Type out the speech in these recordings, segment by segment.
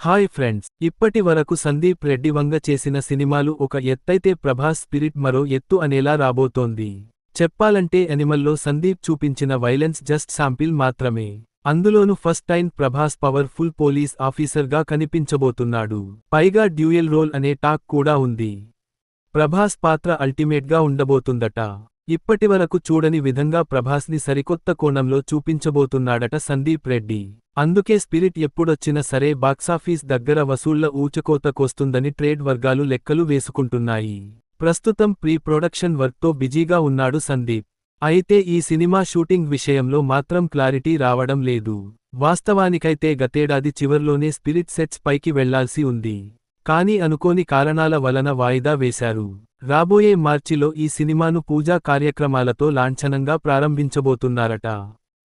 Hi friends ఇప్పటి వరకు సందీప్ రెడ్డి వంగ చేసిన సినిమాలు ఒక ఎత్తైతే ప్రభాస్ స్పిరిట్ మరో ఎత్తు అనేలా రాబోతోంది. చెప్పాలంటే ఎనిమల్లో సందీప్ చూపించిన వైలెన్స్ జస్ట్ శాంపిల్ మాత్రమే. అందులోను first time Prabhas powerful police ఆఫీసర్గా కనిపించబోతున్నాడు. పైగా డ్యూయల్ రోల్ అనే టాక్ కూడా ఉంది. ప్రభాస్ పాత్ర అల్టిమేట్గా ఉండబోతుందట. ఇప్పటివరకు చూడని విధంగా ప్రభాస్ని సరికొత్త కోణంలో చూపించబోతున్నాడట సందీప్ రెడ్డి. అందుకే స్పిరిట్ ఎప్పుడొచ్చినా సరే బాక్సాఫీస్ దగ్గర వసూళ్ళ ఊచకోతకొస్తుందని ట్రేడ్ వర్గాలు లెక్కలు వేసుకుంటున్నాయి. ప్రస్తుతం ప్రీ ప్రొడక్షన్ వర్క్తో బిజీగా ఉన్నాడు సందీప్. అయితే ఈ సినిమా షూటింగ్ విషయంలో మాత్రం క్లారిటీ రావడం లేదు. వాస్తవానికైతే గతేడాది చివర్లోనే స్పిరిట్ సెట్స్ పైకి వెళ్ళాల్సి ఉంది. కానీ అనుకోని కారణాల వలన వాయిదా వేశారు. రాబోయే మార్చిలో ఈ సినిమాను పూజా కార్యక్రమాలతో లాంఛనంగా ప్రారంభించబోతున్నారట.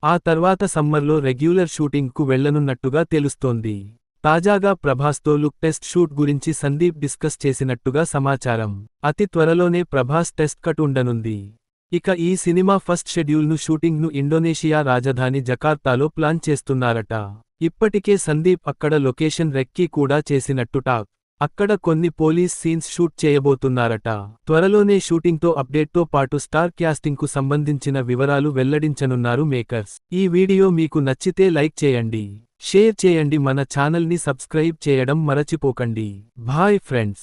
ఆ తర్వాత సమ్మర్లో రెగ్యులర్ షూటింగ్కు వెళ్ళనున్నట్టుగా తెలుస్తోంది. తాజాగా ప్రభాస్తో లుక్ టెస్ట్ షూట్ గురించి సందీప్ డిస్కస్ చేసినట్టుగా సమాచారం. అతి త్వరలోనే ప్రభాస్ టెస్ట్ కట్ ఉండనుంది. ఇక ఈ సినిమా ఫస్ట్ షెడ్యూల్ను షూటింగ్ను ఇండోనేషియా రాజధాని జకార్తాలో ప్లాన్ చేస్తున్నారట. ఇప్పటికే సందీప్ అక్కడ లొకేషన్ రెక్కీ కూడా చేసినట్టు టాక్. అక్కడ కొన్ని పోలీస్ సీన్స్ షూట్ చేయబోతున్నారట. త్వరలోనే షూటింగ్తో అప్డేట్తో పాటు స్టార్ క్యాస్టింగ్కు సంబంధించిన వివరాలు వెల్లడించనున్నారు మేకర్స్. ఈ వీడియో మీకు నచ్చితే లైక్ చేయండి. షేర్ చేయండి మన ఛానల్ని సబ్స్క్రైబ్ చేయడం మరచిపోకండి. Bye friends.